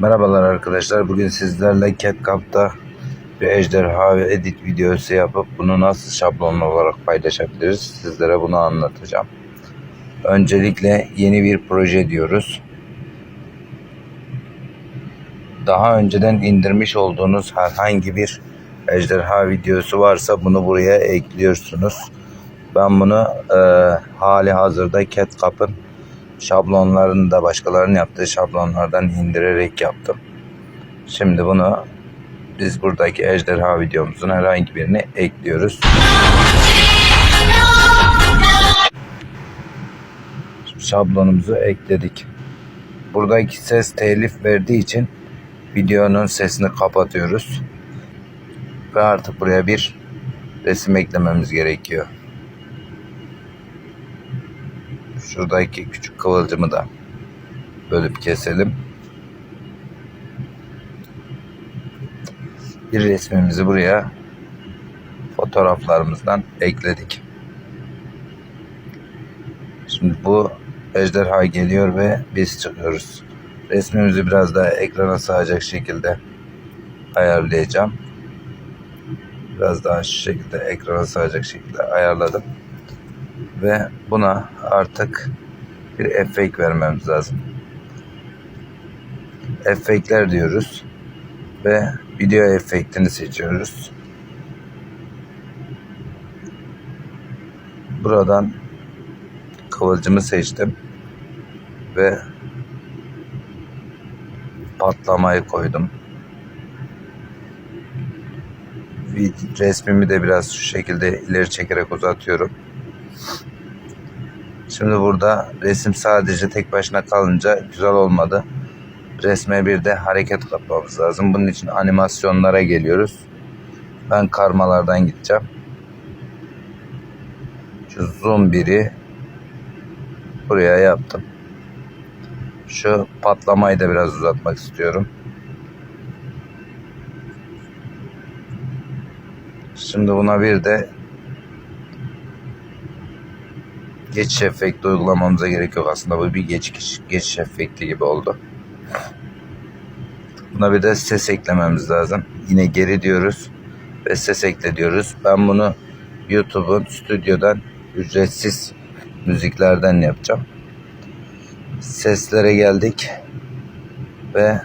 Merhabalar arkadaşlar. Bugün sizlerle CapCut'ta bir ejderha ve edit videosu yapıp bunu nasıl şablonlu olarak paylaşabiliriz sizlere bunu anlatacağım. Öncelikle yeni bir proje diyoruz. Daha önceden indirmiş olduğunuz herhangi bir ejderha videosu varsa bunu buraya ekliyorsunuz. Ben bunu e, hali hazırda CapCut'ın şablonlarını da başkalarının yaptığı şablonlardan indirerek yaptım. Şimdi bunu biz buradaki ejderha videomuzun herhangi birini ekliyoruz. Şablonumuzu ekledik. Buradaki ses telif verdiği için videonun sesini kapatıyoruz. Ve artık buraya bir resim eklememiz gerekiyor. Şuradaki küçük kıvılcımı da bölüp keselim. Bir resmimizi buraya fotoğraflarımızdan ekledik. Şimdi bu ejderha geliyor ve biz çıkıyoruz. Resmimizi biraz daha ekrana sığacak şekilde ayarlayacağım. Biraz daha şu şekilde ekrana sığacak şekilde ayarladım ve buna artık bir efekt vermemiz lazım. Efektler diyoruz ve video efektini seçiyoruz. Buradan kıvılcımı seçtim ve patlamayı koydum. Resmimi de biraz şu şekilde ileri çekerek uzatıyorum. Şimdi burada resim sadece tek başına kalınca güzel olmadı. Resme bir de hareket katmamız lazım. Bunun için animasyonlara geliyoruz. Ben karmalardan gideceğim. Şu zoom biri buraya yaptım. Şu patlamayı da biraz uzatmak istiyorum. Şimdi buna bir de geçiş efekti uygulamamıza gerek yok aslında bu bir geçiş, geçiş efekti gibi oldu. Buna bir de ses eklememiz lazım. Yine geri diyoruz ve ses ekle diyoruz. Ben bunu YouTube'un stüdyodan ücretsiz müziklerden yapacağım. Seslere geldik ve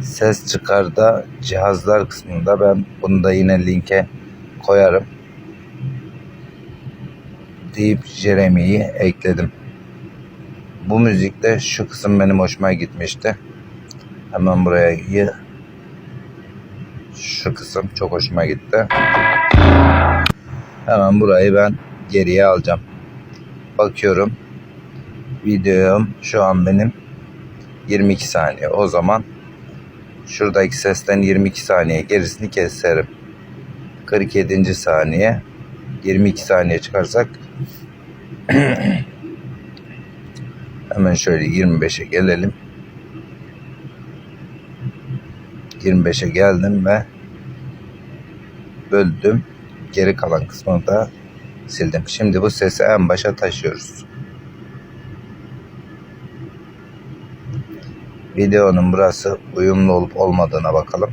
ses çıkarda cihazlar kısmında ben bunu da yine linke koyarım deyip Jeremy'yi ekledim. Bu müzikte şu kısım benim hoşuma gitmişti. Hemen buraya şu kısım çok hoşuma gitti. Hemen burayı ben geriye alacağım. Bakıyorum. Videom şu an benim 22 saniye. O zaman şuradaki sesten 22 saniye gerisini keserim. 47. saniye 22 saniye çıkarsak hemen şöyle 25'e gelelim. 25'e geldim ve böldüm. Geri kalan kısmını da sildim. Şimdi bu sesi en başa taşıyoruz. Videonun burası uyumlu olup olmadığına bakalım.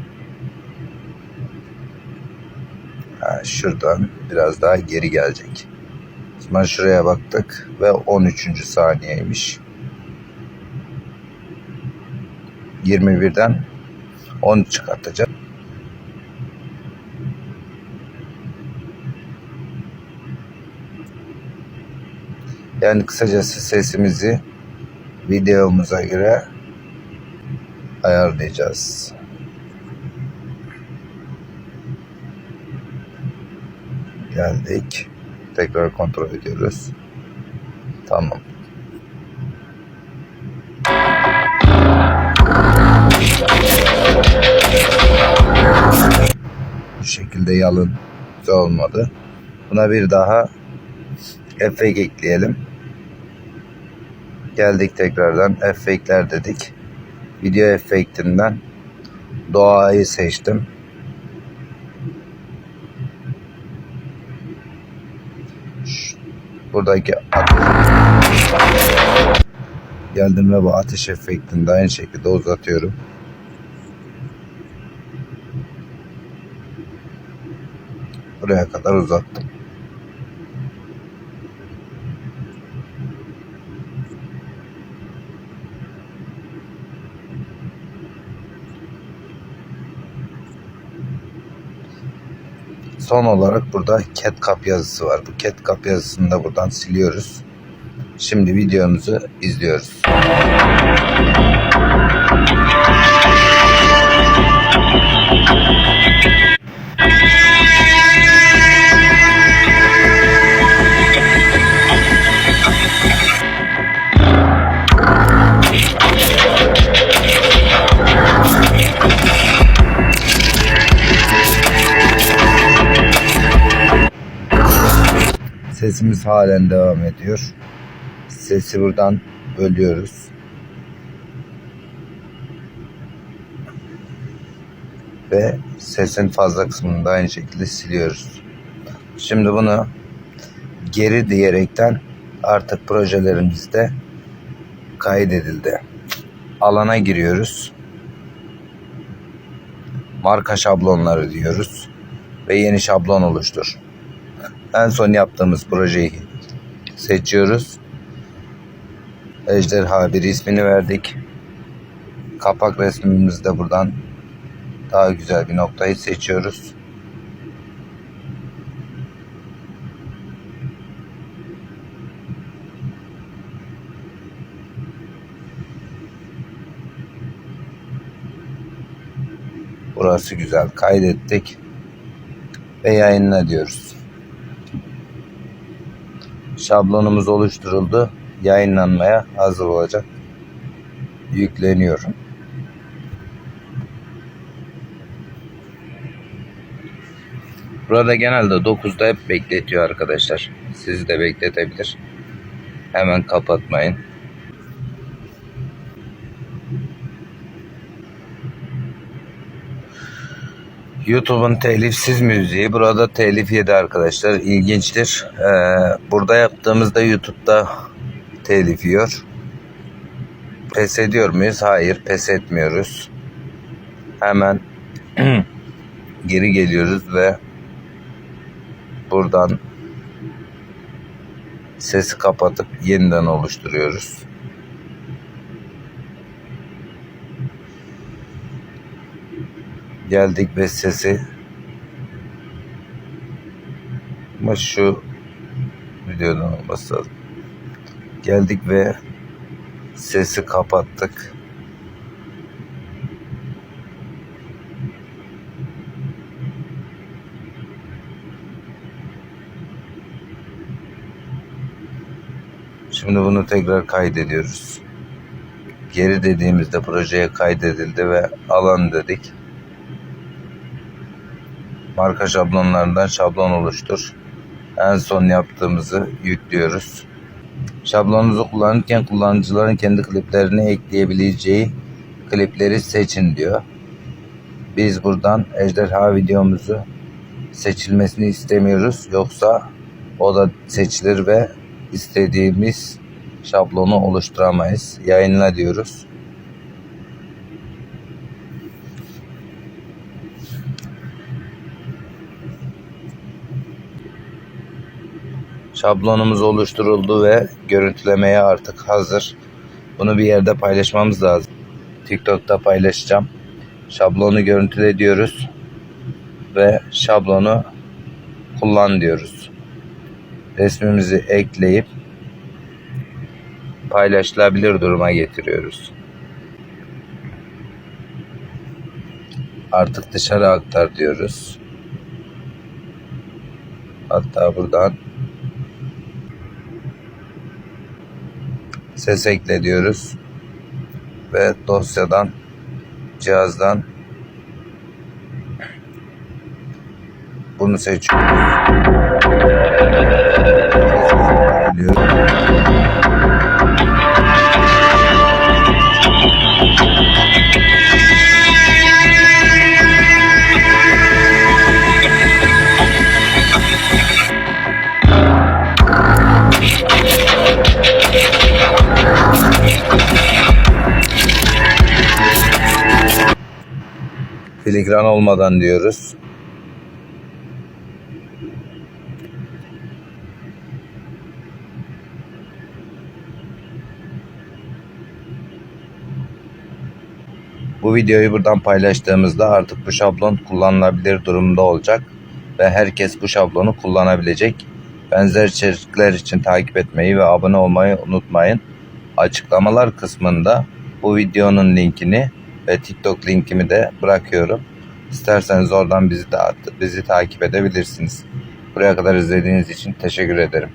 Ha, şuradan biraz daha geri gelecek. Şimdi şuraya baktık ve 13. saniyeymiş. 21'den 10 çıkartacağım. Yani kısacası sesimizi videomuza göre ayarlayacağız. Geldik. Tekrar kontrol ediyoruz. Tamam. Bu şekilde yalın olmadı. Buna bir daha efekt ekleyelim. Geldik tekrardan efektler dedik. Video efektinden doğayı seçtim. Buradaki Geldim ve bu ateş efektini de aynı şekilde uzatıyorum. Buraya kadar uzattım. Son olarak burada CatCap yazısı var. Bu CatCap yazısını da buradan siliyoruz. Şimdi videomuzu izliyoruz. Sesimiz halen devam ediyor. Sesi buradan bölüyoruz. Ve sesin fazla kısmını da aynı şekilde siliyoruz. Şimdi bunu geri diyerekten artık projelerimizde kaydedildi. Alana giriyoruz. Marka şablonları diyoruz ve yeni şablon oluştur. En son yaptığımız projeyi seçiyoruz. Ejderha bir ismini verdik. Kapak resmimizde buradan daha güzel bir noktayı seçiyoruz. Burası güzel. Kaydettik ve yayınla diyoruz. Şablonumuz oluşturuldu. Yayınlanmaya hazır olacak. Yükleniyor. Burada genelde 9'da hep bekletiyor arkadaşlar. Sizi de bekletebilir. Hemen kapatmayın. YouTube'un telifsiz müziği burada telif yedi arkadaşlar. İlginçtir. Ee, burada yaptığımızda YouTube'da telif yiyor. Pes ediyor muyuz? Hayır pes etmiyoruz. Hemen geri geliyoruz ve buradan sesi kapatıp yeniden oluşturuyoruz. Geldik ve sesi ama şu videodan olması. Geldik ve sesi kapattık. Şimdi bunu tekrar kaydediyoruz. Geri dediğimizde projeye kaydedildi ve alan dedik. Marka şablonlarından şablon oluştur. En son yaptığımızı yüklüyoruz. Şablonunuzu kullanırken kullanıcıların kendi kliplerini ekleyebileceği klipleri seçin diyor. Biz buradan ejderha videomuzu seçilmesini istemiyoruz. Yoksa o da seçilir ve istediğimiz şablonu oluşturamayız. Yayınla diyoruz. Şablonumuz oluşturuldu ve görüntülemeye artık hazır. Bunu bir yerde paylaşmamız lazım. TikTok'ta paylaşacağım. Şablonu görüntüle diyoruz ve şablonu kullan diyoruz. Resmimizi ekleyip paylaşılabilir duruma getiriyoruz. Artık dışarı aktar diyoruz. Hatta buradan ses ekle diyoruz. Ve dosyadan cihazdan bunu seçiyoruz. Filigran olmadan diyoruz. Bu videoyu buradan paylaştığımızda artık bu şablon kullanılabilir durumda olacak ve herkes bu şablonu kullanabilecek. Benzer içerikler için takip etmeyi ve abone olmayı unutmayın. Açıklamalar kısmında bu videonun linkini ve TikTok linkimi de bırakıyorum. İsterseniz oradan bizi de bizi takip edebilirsiniz. Buraya kadar izlediğiniz için teşekkür ederim.